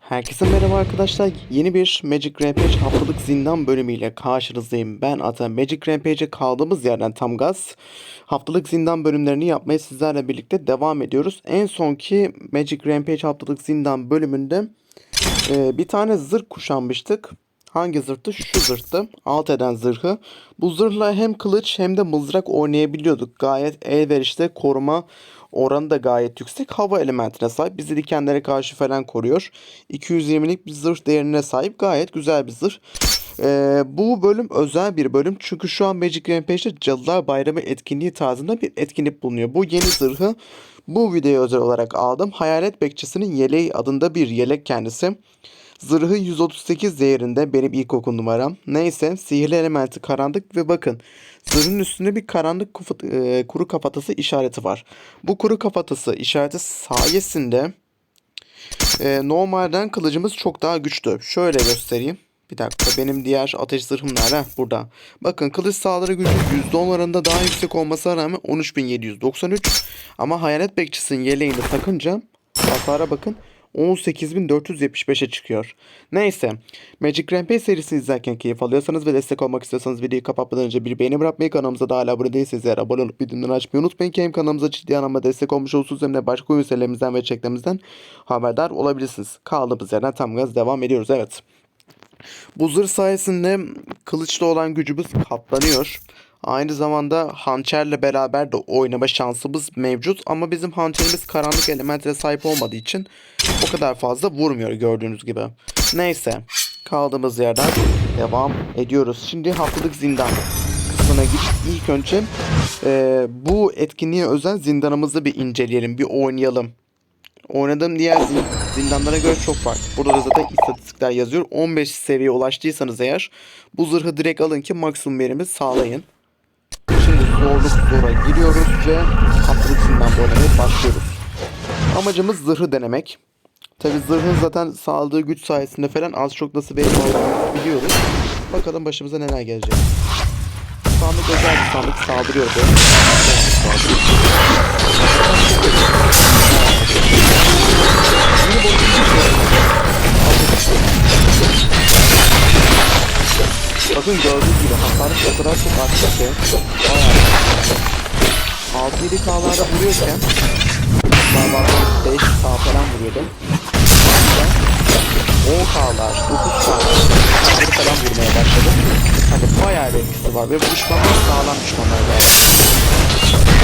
Herkese merhaba arkadaşlar. Yeni bir Magic Rampage haftalık zindan bölümüyle karşınızdayım. Ben Ata. Magic Rampage'e kaldığımız yerden tam gaz. Haftalık zindan bölümlerini yapmaya sizlerle birlikte devam ediyoruz. En sonki Magic Rampage haftalık zindan bölümünde e, bir tane zırh kuşanmıştık. Hangi zırhtı? Şu zırhtı. Alt eden zırhı. Bu zırhla hem kılıç hem de mızrak oynayabiliyorduk. Gayet elverişli koruma oranı da gayet yüksek. Hava elementine sahip. Bizi dikenlere karşı falan koruyor. 220'lik bir zırh değerine sahip. Gayet güzel bir zırh. Ee, bu bölüm özel bir bölüm. Çünkü şu an Magic Rampage'de Cadılar Bayramı etkinliği tarzında bir etkinlik bulunuyor. Bu yeni zırhı bu videoya özel olarak aldım. Hayalet Bekçisi'nin yeleği adında bir yelek kendisi. Zırhı 138 değerinde benim ilkokul numaram. Neyse sihirli elementi karanlık ve bakın zırhın üstünde bir karanlık kufu- e, kuru kafatası işareti var. Bu kuru kafatası işareti sayesinde e, normalden kılıcımız çok daha güçlü. Şöyle göstereyim. Bir dakika benim diğer ateş zırhım nerede? Burada. Bakın kılıç saldırı gücü %10 oranında daha yüksek olmasına rağmen 13793 ama hayalet bekçisinin yeleğini takınca hasara bakın 18475'e çıkıyor. Neyse. Magic Rampage serisini izlerken keyif alıyorsanız ve destek olmak istiyorsanız videoyu kapatmadan önce bir beğeni bırakmayı kanalımıza da hala abone değilseniz eğer abone olup bildirimleri açmayı unutmayın ki hem kanalımıza ciddi anlamda destek olmuş olursunuz hem de başka oyun serilerimizden ve çeklerimizden haberdar olabilirsiniz. Kaldığımız yerden tam gaz devam ediyoruz. Evet. Bu zırh sayesinde kılıçlı olan gücümüz katlanıyor. Aynı zamanda hançerle beraber de oynama şansımız mevcut ama bizim hançerimiz karanlık elementlere sahip olmadığı için o kadar fazla vurmuyor gördüğünüz gibi. Neyse kaldığımız yerden devam ediyoruz. Şimdi haftalık zindan kısmına git. İlk önce e, bu etkinliğe özel zindanımızı bir inceleyelim, bir oynayalım. Oynadığım diğer zin- zindanlara göre çok farklı. Burada da zaten istatistikler yazıyor. 15 seviyeye ulaştıysanız eğer bu zırhı direkt alın ki maksimum verimi sağlayın. Zorluk zora giriyoruz ve haftalık zindan oynamaya başlıyoruz. Amacımız zırhı denemek. Tabi zırhın zaten sağladığı güç sayesinde falan az çok nasıl verim aldığımızı biliyoruz. Bakalım başımıza neler gelecek. Sandık özel bir sandık saldırıyor. Yeni Bakın gördüğünüz gibi hasarı o kadar çok arttı ki bayağı 6-7 K'larda vuruyorken bazen 5 K falan vuruyordum. 10 K'lar, 9 K'lar falan vurmaya başladım. Hani bayağı bir etkisi var ve düşmanlar sağlam düşmanlar gayet.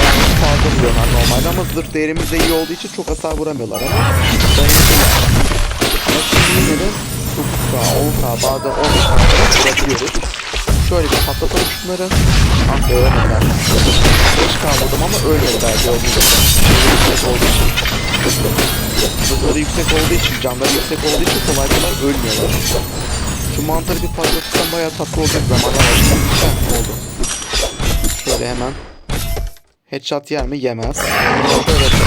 Yani fazla vuruyorlar normalde ama zırh değerimiz de iyi olduğu için çok hasar vuramıyorlar ama dayanıklılar. Ama şimdi 9K, 10K, bazen 15K falan vurabiliyoruz. Şöyle bir patlatalım şunları. Ah be ölmediler. 5K vurdum ama ölmediler gördüğünüz gibi. Yüksek olduğu için. Hızları yüksek olduğu için, canları yüksek olduğu için kolay kolay ölmüyorlar. Şu mantarı bir patlatırsam bayağı tatlı olacak zamanlar başladı. Heh, oldu. Şöyle hemen. Headshot yer mi? Yemez. Şöyle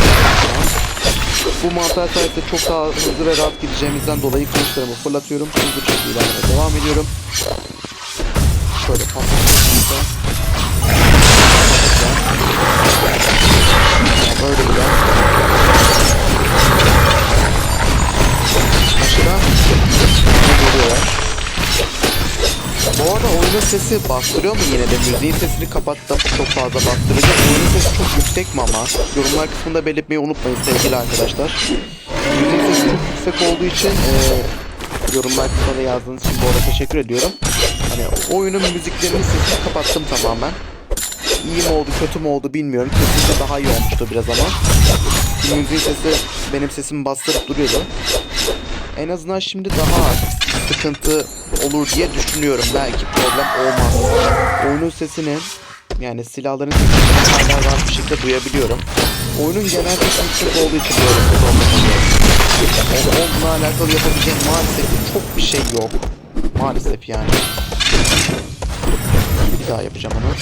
bu mantar sayesinde çok daha hızlı ve rahat gideceğimizden dolayı kılıçlarımı fırlatıyorum. Hızlı şekilde ilerlemeye devam ediyorum. Şöyle patlatıyorum. Böyle yer. Başka geliyorlar. Bu arada oyunun sesi bastırıyor mu yine de? Müziğin sesini kapattım. Çok fazla bastırıcı. Oyunun sesi çok yüksek mi ama? Yorumlar kısmında belirtmeyi unutmayın sevgili arkadaşlar. Müziğin sesi çok yüksek olduğu için e, yorumlar kısmında yazdığınız için bu arada teşekkür ediyorum. Hani oyunun müziklerinin sesini kapattım tamamen. İyi mi oldu kötü mü oldu bilmiyorum. Kesinlikle daha iyi olmuştu biraz ama. Müziğin sesi benim sesimi bastırıp duruyordu. En azından şimdi daha sıkıntı olur diye düşünüyorum. Belki problem olmaz. Oyunun sesini yani silahların sesini rahat bir şekilde duyabiliyorum. Oyunun genel sesi yüksek olduğu için böyle problem. Yani onunla alakalı yapabileceğim maalesef çok bir şey yok. Maalesef yani. Bir daha yapacağım onu.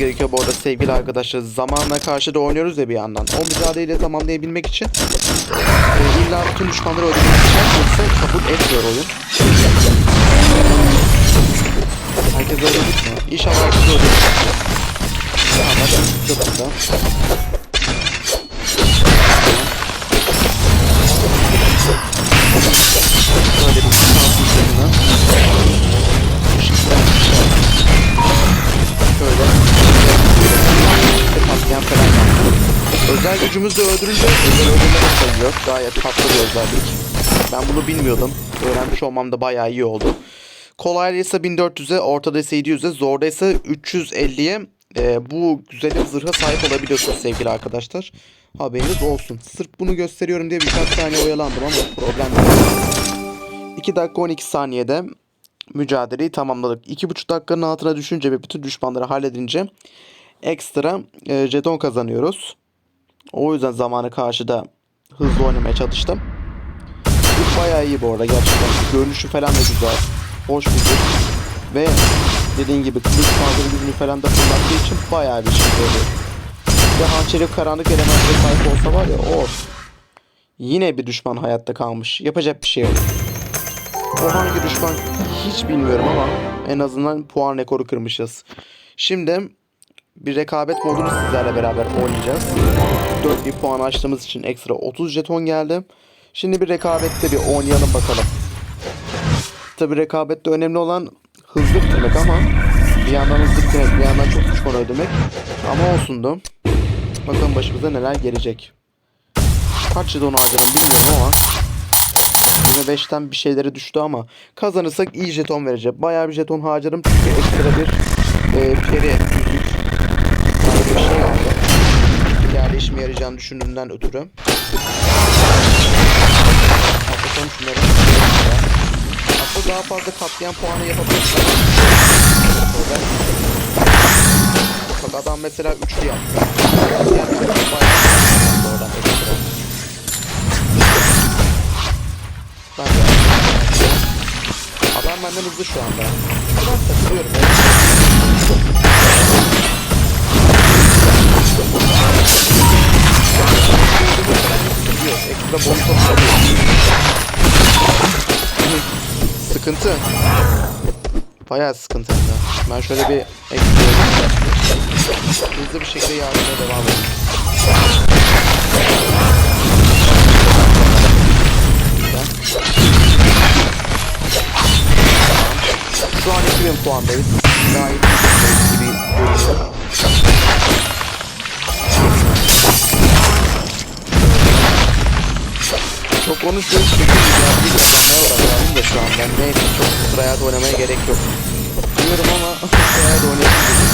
Gerekiyor bu arada sevgili arkadaşlar. Zamanla karşı da oynuyoruz ya bir yandan. O mücadeleyi tamamlayabilmek için e, illa bütün düşmanları öldürmek yoksa kabul etmiyor oyun. Herkes öldürdük mü? İnşallah herkes öldürdük. Tamam, çok güzel. Özel gücümüzü öldürünce özel öldürme. Gayet tatlı bir özellik. Ben bunu bilmiyordum. Öğrenmiş olmam da bayağı iyi oldu. Kolayda ise 1400'e, ortada ise 700'e, zorda ise 350'ye e, bu güzelim zırha sahip olabiliyorsunuz sevgili arkadaşlar. Haberiniz olsun. Sırf bunu gösteriyorum diye birkaç saniye oyalandım ama problem yok. 2 dakika 12 saniyede mücadeleyi tamamladık. 2,5 dakikanın altına düşünce ve bütün düşmanları halledince ekstra e, jeton kazanıyoruz. O yüzden zamanı karşıda hızlı oynamaya çalıştım. Bu bayağı iyi bu arada gerçekten. Görünüşü falan da güzel. Hoş bir. Ve dediğin gibi kılıç saldırı gücünü falan da fırlattığı için bayağı bir şey oluyor. Ve hançeri karanlık elementlere sahip olsa var ya o Yine bir düşman hayatta kalmış. Yapacak bir şey yok. O hangi düşman hiç bilmiyorum ama en azından puan rekoru kırmışız. Şimdi bir rekabet modunu sizlerle beraber oynayacağız. 4000 puan açtığımız için ekstra 30 jeton geldi. Şimdi bir rekabette bir oynayalım bakalım. Tabi rekabette önemli olan hızlı bitirmek ama bir yandan hızlı bitirmek bir yandan çok düşman öldürmek. Ama olsundu. Bakalım başımıza neler gelecek. Kaç jeton harcadım bilmiyorum ama 25'ten bir şeyleri düştü ama kazanırsak iyi jeton verecek. Bayağı bir jeton harcadım çünkü ekstra bir e, peri işime yarayacağını düşündüğümden ötürü. Kapatalım şunları. Aslında daha fazla katlayan puanı yapabiliriz. Problem. Bak adam mesela üçlü yaptı. Ben Adam benden hızlı şu anda. Sıkıntı. Bayağı sıkıntı. Ben şöyle bir ekstra hızlı bir şekilde yardımaya devam edeyim. Şu an 2000 puandayız. Gayet iyi gibi görünüyor. Konuşuyoruz çünkü bir uğraşıyorum da şu an ben neyse çok sıraya oynamaya gerek yok. Diyorum ama sıraya da oynayabilirim.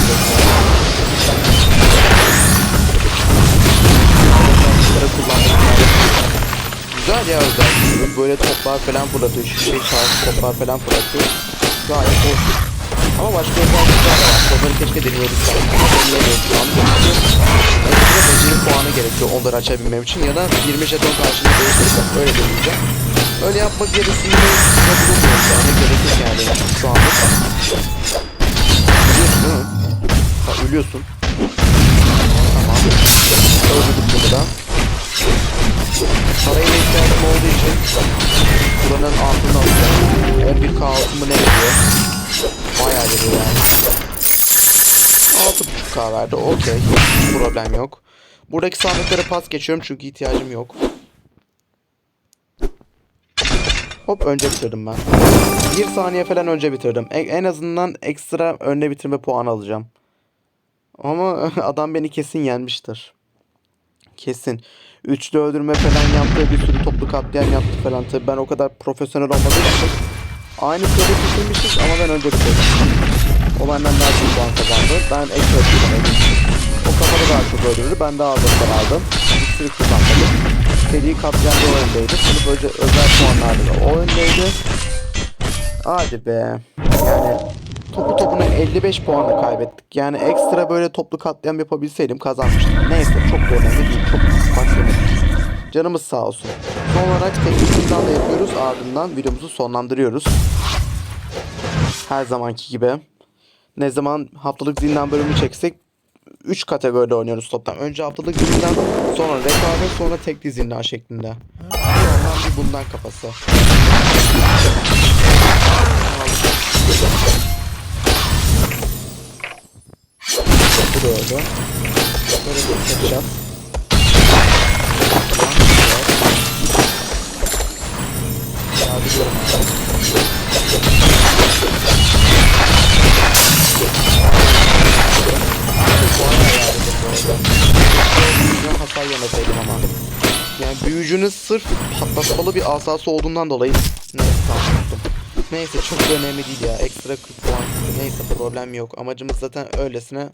Güzel ya özellikle böyle toplar falan fırlatıyor. Şu şey çarşı toplar falan fırlatıyor. Gayet hoş. Ama başka özellikler de var. Onları keşke deneyebilsem. Ama deneyemiyorum şu beceri puanı gerekiyor onları açabilmem için. Ya da 20 jeton karşılığında değiştireceğim. Öyle deneyeceğim. Öyle yapmak gerektiğinde yapılmıyor şu anda. Gerekir yani şu anda. Ölüyorsun değil mi? Ha, ölüyorsun. Tamam. Öldürdük bunu da. Parayla ihtiyacım olduğu için buranın alacağım. 11k altımı ne veriyor? Bayağı veriyor yani. 6.5k verdi. Okey. Problem yok. Buradaki sandıklara pas geçiyorum çünkü ihtiyacım yok. Hop önce bitirdim ben. Bir saniye falan önce bitirdim. E- en azından ekstra önde bitirme puanı alacağım. Ama adam beni kesin yenmiştir. Kesin. Üçlü öldürme falan yaptı. Bir sürü toplu katliam yaptı falan. Tabii ben o kadar profesyonel olmadığım için aynı sürede bitirmişiz ama ben önce bitirdim. O benden daha çok puan kazandı. Ben ekstra öldürmedim. O kafada daha çok öldürdü. Ben daha az hasar aldım. Bir sürü kazanmadım. Seri katliam da o öndeydi. Sınıf özel, özel puanlarda da o öndeydi. Hadi be. Yani topu topuna 55 puanla kaybettik. Yani ekstra böyle toplu katliam yapabilseydim kazanmıştım. Neyse çok da önemli değil. Çok başladık. Canımız sağ olsun. Son olarak teknikinden de yapıyoruz. Ardından videomuzu sonlandırıyoruz. Her zamanki gibi. Ne zaman haftalık zindan bölümü çeksek 3 kategoride oynuyoruz toplam. Önce haftalık zindan, sonra rekabet, sonra tekli zindan şeklinde. Bir ondan bir bundan kafası. Bu da öldü. Böyle bir headshot. Hasar. Yani büyücünün sırf patlatmalı bir asası olduğundan dolayı neyse tamam. Neyse çok önemli değil ya. Ekstra 40 puan. Neyse problem yok. Amacımız zaten öylesine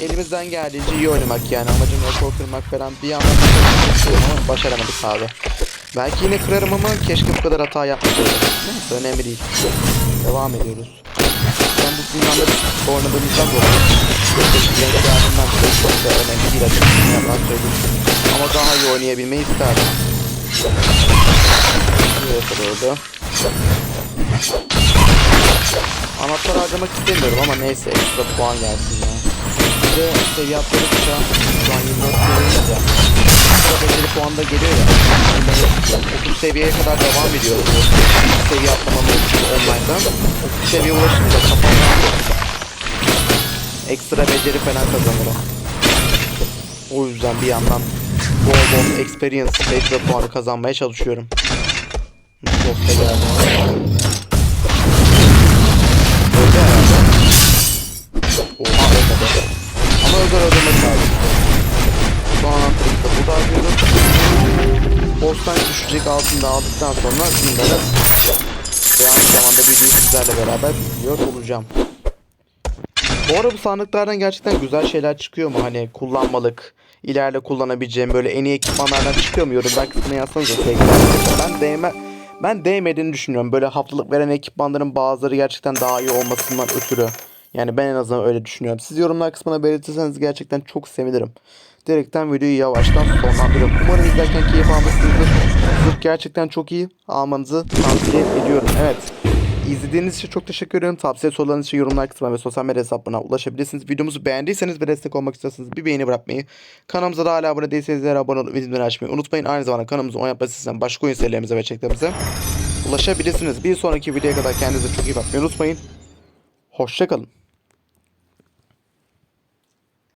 elimizden geldiğince iyi oynamak yani. Amacım rekor kırmak falan bir yandan başaramadık ama başaramadık abi. Belki yine kırarım ama keşke bu kadar hata yapmasaydım. Önemli değil. Devam ediyoruz. Ben bu zindanda oynadığımızdan dolayı Renkli yardımdan dolayı çok da önemli değil açıkçası yalan söyleyeyim. Ama daha iyi oynayabilmeyi isterdim. Buraya doğru. Anahtar harcamak istemiyorum ama neyse ekstra puan gelsin ya. De seviye atladıkça şu an 24 seviyeyiz. Ekstra beceri puan da geliyor ya. Şimdi 30 seviyeye kadar devam ediyor bu seviye atlamamız online'dan. 30 seviye ulaşınca kafamdan ekstra beceri falan kazanırım. O yüzden bir yandan bol bol experience extra puanı kazanmaya çalışıyorum. Çok geldi. Öldü herhalde. Oha. Ama özel öldürmek lazım. Son anahtarı da burada harcıyoruz. Boss'tan düşecek altında aldıktan sonra zindanı ve aynı zamanda videoyu sizlerle beraber izliyor olacağım. Bu arada bu sandıklardan gerçekten güzel şeyler çıkıyor mu? Hani kullanmalık, ileride kullanabileceğim böyle en iyi ekipmanlardan çıkıyor mu? Yorumlar kısmına sevgili arkadaşlar. Ben değme, ben değmediğini düşünüyorum. Böyle haftalık veren ekipmanların bazıları gerçekten daha iyi olmasından ötürü. Yani ben en azından öyle düşünüyorum. Siz yorumlar kısmına belirtirseniz gerçekten çok sevinirim. Direkten videoyu yavaştan sonlandırıyorum. Umarım izlerken keyif almışsınızdır. Zırh gerçekten çok iyi. Almanızı tavsiye ediyorum. Evet. İzlediğiniz için çok teşekkür ederim. Tavsiye sorularınız için yorumlar kısmına ve sosyal medya hesaplarına ulaşabilirsiniz. Videomuzu beğendiyseniz ve destek olmak istiyorsanız bir beğeni bırakmayı, kanalımıza da hala abone değilseniz de abone olup bildirimleri açmayı unutmayın. Aynı zamanda kanalımızı on yapma sitesinden başka oyun serilerimize ve çeklerimize ulaşabilirsiniz. Bir sonraki videoya kadar kendinize çok iyi bakmayı unutmayın. Hoşçakalın.